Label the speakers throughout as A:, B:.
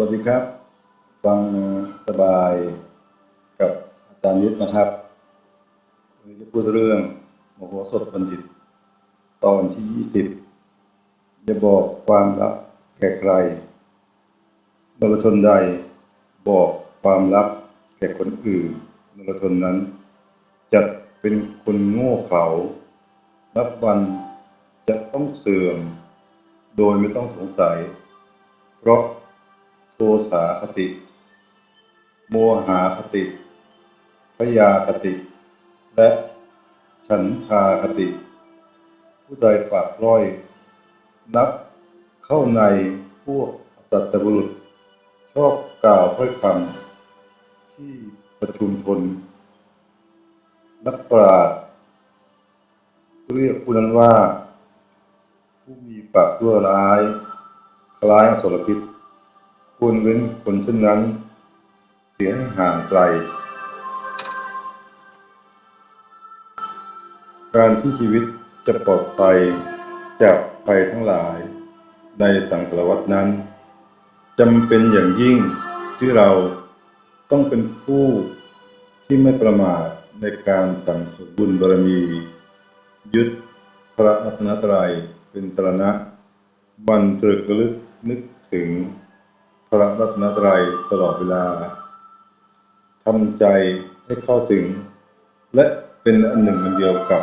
A: วัสดีครับ ฟังสบายกับอาจารย์ยุทธนะครับวันนี้จะพูดเรื่องมโหสถบัณฑิต ตอนที่ยี่สิบจะบอกความลับแก่ใครนรชนใดบอกความลับแก่คนอื่นนรชนนั้นจะเป็นคนโง่เขลานับวันจะต้องเสื่อม โดยไม่ต้องสงสัย เพราะ โทสาคติ โมหาคติพยาคติ และฉันทาคติ ผู้ใดปากร้อย นับเข้าในพวกสัตบุรุษ ชอบกล่าวถ้อยคำที่ประชุมชนนักปราชญ์เรียกผู้นั้นว่า ผู้มีปากชั่วร้าย คล้ายอสรพิษ ควรเว้นคนเช่นนั้น เสียให้ห่างไกล การที่ชีวิตจะปลอดภัยจากภัยทั้งหลาย ในสังสารวัตนั้นจำเป็นอย่างยิ่งที่เราต้องเป็นผู้ที่ไม่ประมาทในการสั่งสมบุญบารมี ยึดพระรัตนตรัยเป็นสรณะมันตรึกลึกนึกถึง พระรัตนตรัยตลอดเวลาทำใจให้เข้าถึง และเป็นอันหนึ่งอันเดียวกับ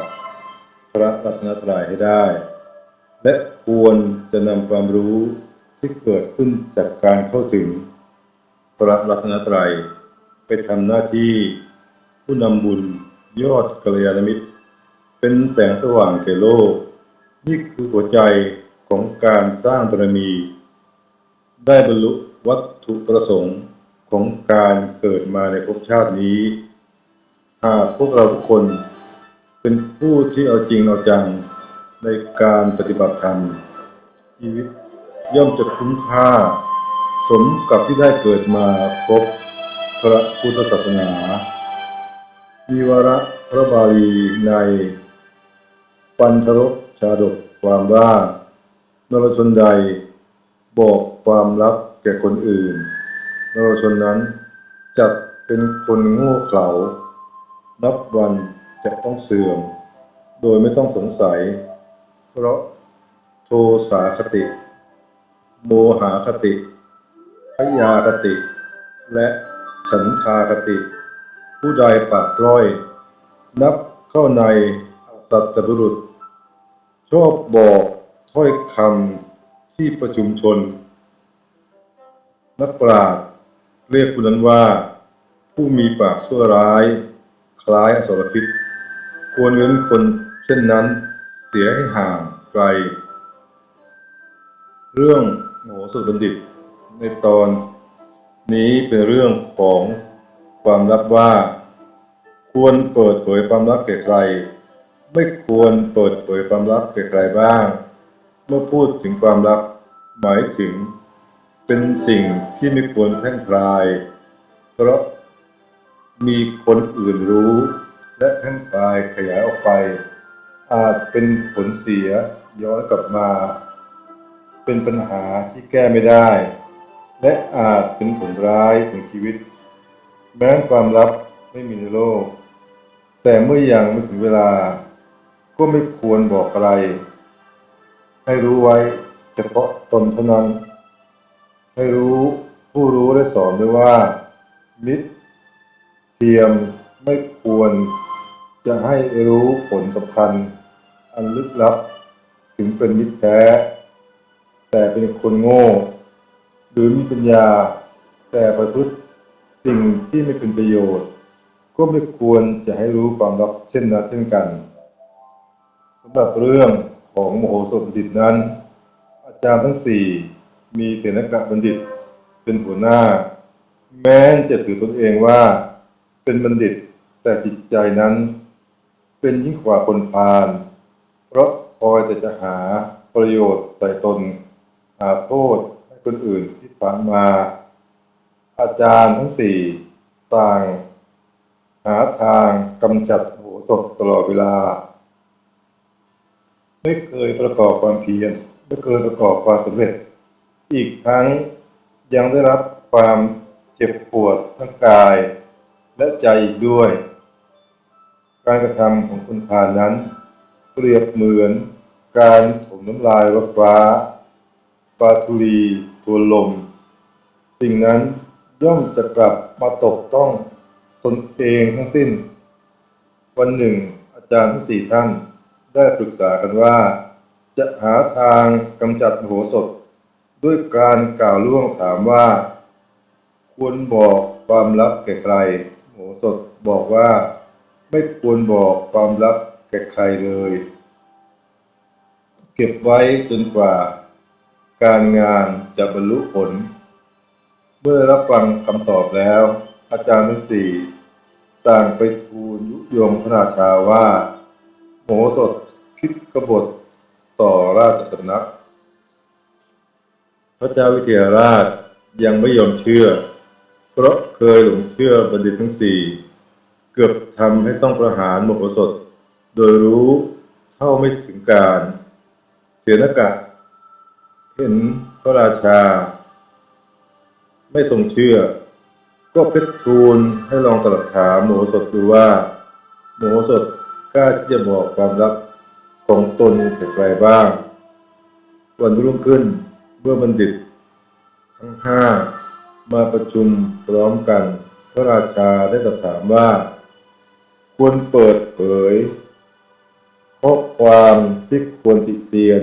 A: พระรัตนตรัยให้ได้ และควรจะนำความรู้ที่เกิดขึ้นจากการเข้าถึง พระรัตนตรัยไปทำหน้าที่ผู้นำบุญยอดกัลยาณมิตร เป็นแสงสว่างแก่โลก นี่คือหัวใจของการสร้างบารมี ได้บรรลุ วัตถุประสงค์ของการเกิดมาในภพชาตินี้ หากพวกเราทุกคนเป็นผู้ที่เอาจริงเอาจังในการปฏิบัติธรรมชีวิตย่อมจะคุ้มค่า สมกับที่ได้เกิดมาพบพระพุทธศาสนา มีวาระพระบาลีใน ปันทรกชาดกความว่า นรชนใดบอกความลับ แก่คนอื่นนรชนนั้นจัดเป็นคนโง่เขลา นับวันจะต้องเสื่อม โดยไม่ต้องสงสัย เพราะโทสาคติ โมหาคติพยาคติ และฉันทาคติ ผู้ใดปากปร้อย นับเข้าในอสัตตบุรุษ ชอบบอกถ้อยคำที่ประชุมชน นักปราชญ์เรียกผู้นั้นว่า ผู้มีปากชั่วร้าย คล้ายอสรพิษ ควรเว้นคนเช่นนั้นเสียให้ห่างไกล เรื่องโหสุบัณฑิต ในตอนนี้เป็นเรื่องของความลับว่า ควรเปิดเผยความลับแก่ใคร ไม่ควรเปิดเผยความลับแก่ใครบ้าง เมื่อพูดถึงความลับหมายถึง เป็นสิ่งที่ไม่ควรแพร่งพราย เพราะมีคนอื่นรู้ และแพร่งพรายขยายออกไป อาจเป็นผลเสียย้อนกลับมา เป็นปัญหาที่แก้ไม่ได้ และอาจเป็นผลร้ายถึงชีวิต แม้ความลับไม่มีในโลก แต่เมื่อยังไม่ถึงเวลา ก็ไม่ควรบอกอะไร ให้รู้ไว้เฉพาะตนเท่านั้น ให้รู้ผู้รู้ได้สอนด้วยว่า มิตรเทียมไม่ควรจะให้รู้ผลสำคัญ อันลึกลับถึงเป็นมิตรแท้ แต่เป็นคนโง่ หรือมีปัญญา แต่ประพฤติสิ่งที่ไม่เป็นประโยชน์ ก็ไม่ควรจะให้รู้ความลับเช่นนั้นเช่นกันสำหรับเรื่องของโมโหสถบัณฑิตนั้น อาจารย์ทั้งสี่ มีเสนกะบัณฑิต เป็นหัวหน้า แม้จะถือตนเองว่า เป็นบัณฑิตแต่จิตใจนั้น เป็นยิ่งกว่าคนพาลเพราะคอยแต่จะหาประโยชน์ใส่ตน หาโทษให้คนอื่นที่ผ่านมา อาจารย์ทั้งสี่ต่าง หาทางกำจัดโหสถตลอดเวลา ไม่เคยประกอบความเพียรไม่เคยประกอบความสำเร็จ อีกทั้งยังได้รับความเจ็บปวดทั้งกายและใจอีกด้วย การกระทำของคุณทานนั้น เปรียบเหมือนการถมน้ำลายรถฟ้าปาทุรีทวนลม สิ่งนั้นย่อมจะกลับมาตกต้องตนเองทั้งสิ้น วันหนึ่ง อาจารย์ทั้งสี่ท่านได้ปรึกษากันว่า จะหาทางกำจัดโหสถ ด้วยการกล่าวล่วงถามว่า ควรบอกความลับแก่ใครมโหสถบอกว่า ไม่ควรบอกความลับแก่ใครเลย เก็บไว้จนกว่า การงานจะบรรลุผล เมื่อรับฟังคำตอบแล้ว อาจารย์ทั้งสี่ต่างไปทูลยุยงพระราชาว่าโหสถคิดกบฏต่อราชสำนัก ระเจ้าวิเทหราชยังไม่ยอมเชื่อ เพราะเคยหลงเชื่อบัณฑิตทั้งสี่เกือบทำให้ต้องประหารมโหสถ โดยรู้เท่าไม่ถึงการเถรนกะ เห็นพระราชา ไม่ทรงเชื่อ ก็เพชรทูลให้ลองตรัสถามโมโหสถดูว่าโมโหสถกล้าที่จะบอกความลับของตนแก่ใครบ้าง วันรุ่งขึ้น มื่อบัณฑิต ทั้งห้ามาประชุมพร้อมกัน พระราชาได้ตรัสถามว่า ควรเปิดเผย ข้อความที่ควรติเตียน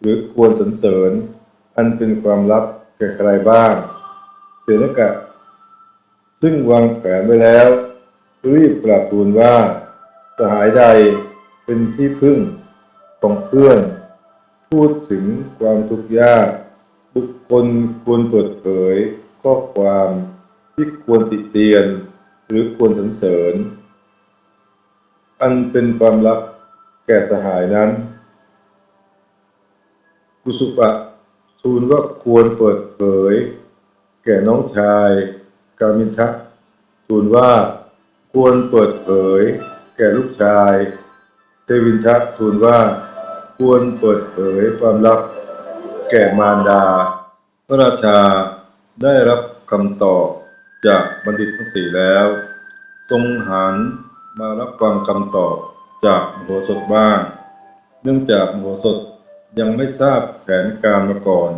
A: หรือควรสรรเสริญ อันเป็นความลับแก่ใครบ้างเถรกะ ซึ่งวางแผนไว้แล้ว รีบกราบทูลว่า สหายใดเป็นที่พึ่งของเพื่อน พูดถึงความทุกข์ยาก บุคคลควรเปิดเผย ข้อความที่ควรติเตียน หรือควรสรรเสริญ อันเป็นความลับแก่สหายนั้นกุสุปะทูลว่าควรเปิดเผย แก่น้องชาย กามินทะทูลว่าควรเปิดเผย แก่ลูกชาย เทวินทะทูลว่าควรเปิดเผยความลับ แก่มารดา พระราชาได้รับคำตอบจากบัณฑิตทั้งสี่แล้ว ทรงหันมารับฟังคำตอบจากมโหสถบ้าง เนื่องจากมโหสถยังไม่ทราบแผนการมาก่อน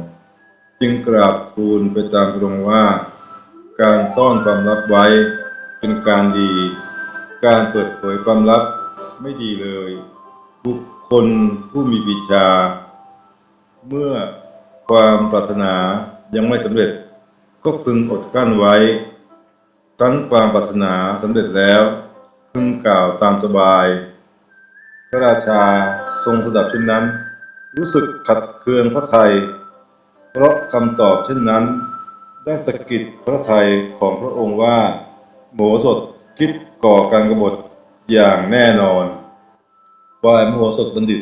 A: จึงกราบทูลไปตามตรงว่า การซ่อนความลับไว้เป็นการดี การเปิดเผยความลับไม่ดีเลย บุคคลผู้มีวิชา เมื่อ ความปรารถนายังไม่สำเร็จ ก็พึงอดกั้นไว้ ตั้งความปรารถนาสำเร็จแล้ว พึงกล่าวตามสบาย พระราชาทรงสดับเช่นนั้น รู้สึกขัดเคืองพระไทย เพราะคำตอบเช่นนั้น ได้สะกิดพระไทยของพระองค์ว่าโมโหสถคิดก่อการกบฏอย่างแน่นอนฝ่ายมโหสถบัณฑิต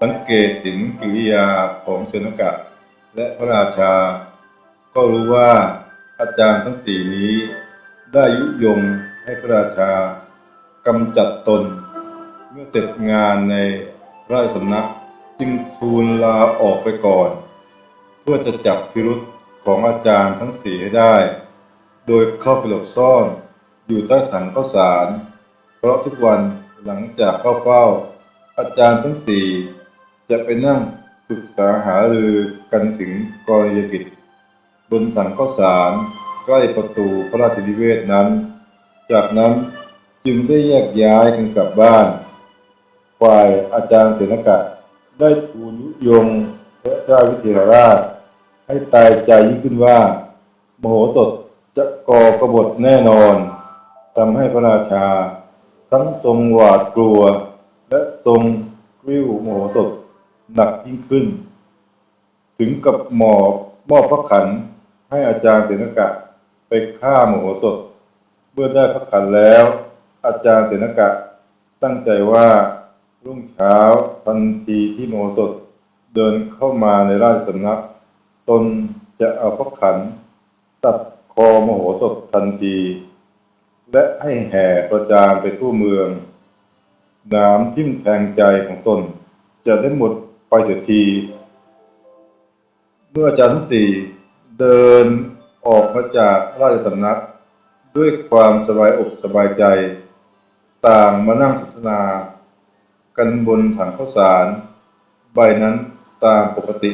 A: สังเกตเห็นกิริยาของเชนกะ และพระราชา ก็รู้ว่าอาจารย์ทั้งสี่นี้ ได้ยุยงให้พระราชากำจัดตน เมื่อเสร็จงานในราชสำนักจึงทูลลาออกไปก่อน เพื่อจะจับพิรุษของอาจารย์ทั้งสี่ให้ได้ โดยเข้าไปหลบซ่อน อยู่ใต้ถังข้าวสาร เพราะทุกวันหลังจากเข้าเฝ้า อาจารย์ทั้งสี่จะไปนั่ง ปรึกษาหารือกันถึงกรณียกิจ บนถังข้าวสารใกล้ประตูพระราชนิเวศนั้น จากนั้นจึงได้แยกย้ายกันกลับบ้าน ฝ่ายอาจารย์เสนกะได้ทูลยุยงพระเจ้าวิเทหราช ให้ตายใจยิ่งขึ้นว่า มโหสถจะก่อกบฏแน่นอนทำให้พระราชา ทั้งทรงหวาดกลัว และทรงกริ้วมโหสถ หนักยิ่งขึ้น ถึงกับหมอบมอบพระขันให้อาจารย์เสนกะไปฆ่ามโหสถเมื่อได้พระขันแล้ว อาจารย์เสนกะตั้งใจว่ารุ่งเช้าทันทีที่โมโหสถเดินเข้ามาในราชสำนัก ตนจะเอาพระขัน ตัดคอมโหสถทันที และให้แห่ประจานไปทั่วเมือง น้ำทิ่มแทงใจของตนจะได้หมด ไปเสียที เมื่ออาจารย์ทั้งสี่เดินออกมาจากราชสำนัก ด้วยความสบายอกสบายใจ ต่างมานั่งสนทนา กันบนถังข้าวสาร ใบนั้นตามปกติ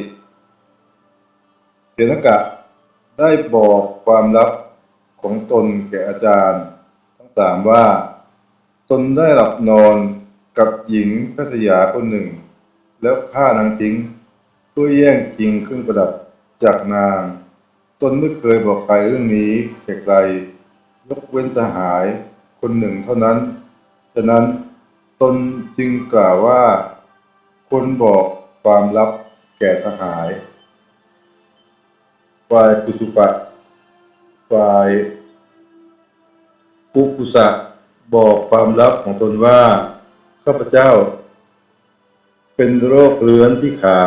A: เสนกะได้บอกความลับของตนแก่อาจารย์ ทั้งสามว่า ตนได้หลับนอนกับหญิงแพทยาคนหนึ่ง แล้วฆ่านางทิ้งเพื่อแย่งชิงเครื่องประดับจากนาง ตนไม่เคยบอกใครเรื่องนี้แก่ใคร ยกเว้นสหายคนหนึ่งเท่านั้น ฉะนั้นตนจึงกล่าวว่าคนบอกความลับแก่สหาย ฝ่ายกุสุปะ ฝ่ายปุกุสะบอกความลับของตนว่า ข้าพเจ้า เป็นโรคเรื้อนที่ขา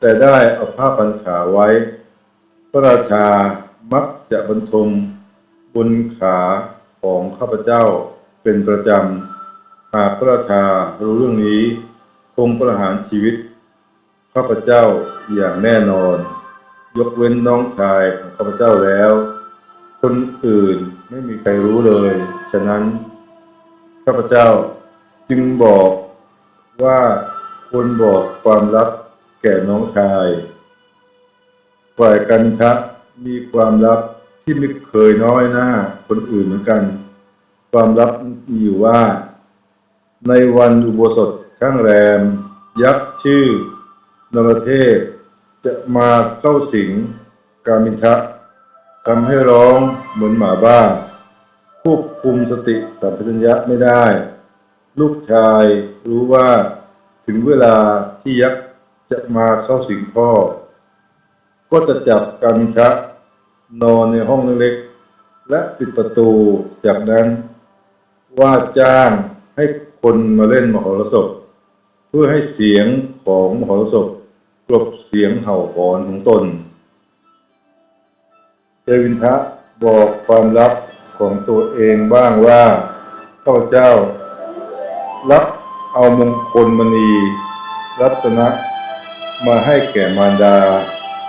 A: แต่ได้เอาผ้าพันขาไว้ พระราชามักจะบรรทมบนขาของข้าพเจ้าเป็นประจำ หากพระราชารู้เรื่องนี้ คงประหารชีวิต ข้าพเจ้าอย่างแน่นอน ยกเว้นน้องชายของข้าพเจ้าแล้ว คนอื่นไม่มีใครรู้เลย ฉะนั้น ข้าพเจ้าจึงบอก ว่าควรบอกความลับแก่น้องชาย ฝ่ายกันทะมีความลับที่ไม่เคยน้อยหน้าคนอื่นเหมือนกัน ความลับมีอยู่ว่า ในวันอุโบสถข้างแรม ยักษ์ชื่อนรเทพ จะมาเข้าสิงกามินทะทำให้ร้องเหมือนหมาบ้าควบคุมสติสัมปชัญญะไม่ได้ ลูกชายรู้ว่าถึงเวลาที่ยักษ์จะมาเข้าสิงพ่อ ก็จะจับกามินทะนอนในห้องเล็กๆและปิดประตูจากนั้นว่าจ้างให้คนมาเล่นมหรสพเพื่อให้เสียงของมหรสพกลบเสียงเห่าหอนของตนเทวินทะบอกความลับของตัวเองบ้างว่าข้าพเจ้า รับเอามงคลมณี รัตนะ มาให้แก่มารดา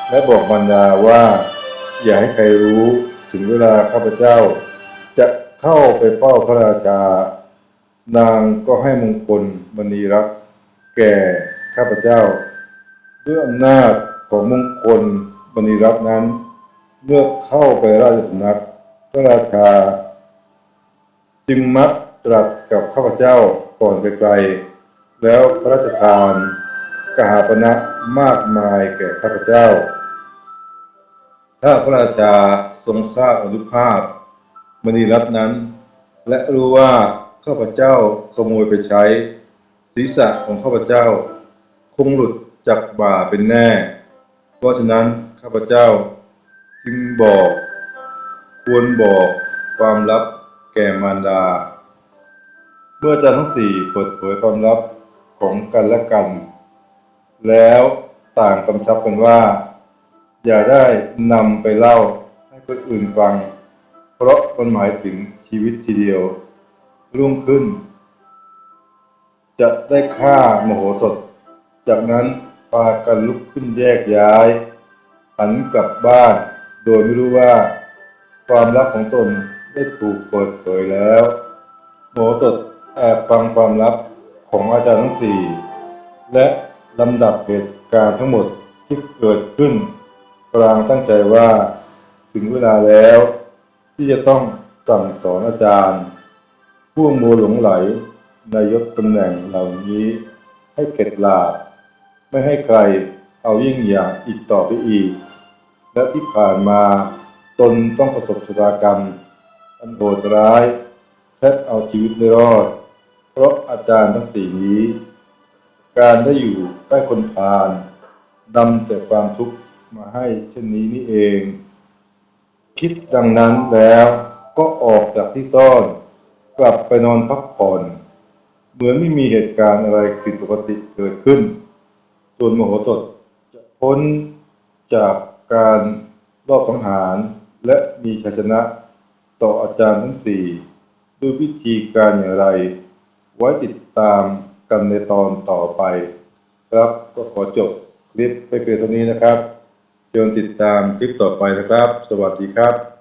A: และบอกมารดาว่า อย่าให้ใครรู้ถึงเวลาข้าพเจ้า จะเข้าไปเป้าพระราชา นางก็ให้มงคลมณีรักแก่ข้าพเจ้าด้วยอำนาจของมงคลมณีรัตน์นั้น เมื่อเข้าไปราชสำนักพระราชา จึงมักตรัสกับข้าพเจ้า ก่อนไกลๆแล้วพระราชทานกหาปณะมากมายแก่ข้าพเจ้า ถ้าพระราชาทรงทราบอนุภาพมณีรัตน์นั้น และรู้ว่าข้าพเจ้าขโมยไปใช้ ศีรษะของข้าพเจ้า คงหลุดจากบ่าเป็นแน่ เพราะฉะนั้นข้าพเจ้าจึงบอก ควรบอกความลับแก่มารดา เมื่ออาจารย์ทั้งสี่เปิดเผยความลับของกันและกัน แล้วต่างกำชับกันว่า อย่าได้นำไปเล่าให้คนอื่นฟัง เพราะมันหมายถึงชีวิตทีเดียว รุ่งขึ้น จะได้ฆ่าโมโหสถจากนั้นพากันลุกขึ้นแยกย้าย หันกลับบ้านโดยไม่รู้ว่า ความลับของตนได้ถูกเปิดเผยแล้ว โมโหสถ แอบฟังความลับของอาจารย์ทั้งสี่และลำดับเหตุการณ์ทั้งหมดที่เกิดขึ้นกลางตั้งใจว่า ถึงเวลาแล้ว ที่จะต้องสั่งสอนอาจารย์ผู้มัวหลงไหลในยศตำแหน่งเหล่านี้ ให้เข็ดลาบไม่ให้ใครเอายิ่งอย่างอีกต่อไปอีก และที่ผ่านมาตนต้องประสบชะตากรรม อันโหดร้าย แทบเอาชีวิตไม่รอด เพราะอาจารย์ทั้งสี่นี้ การได้อยู่ใกล้คนพาลนำแต่ความทุกข์มาให้เช่นนี้นี่เอง คิดดังนั้นแล้วก็ออกจากที่ซ่อน กลับไปนอนพักผ่อน เหมือนไม่มีเหตุการณ์อะไรผิดปกติเกิดขึ้นส่วนมโหสถจะพ้นจากการรอบสังหาร และมีชัยชนะต่ออาจารย์ทั้งสี่ด้วยวิธีการอย่างไร ไว้ติดตามกันในตอนต่อไป ครับก็ขอจบคลิปไปเพียงเท่านี้นะครับเชิญติดตามคลิปต่อไปนะครับ สวัสดีครับ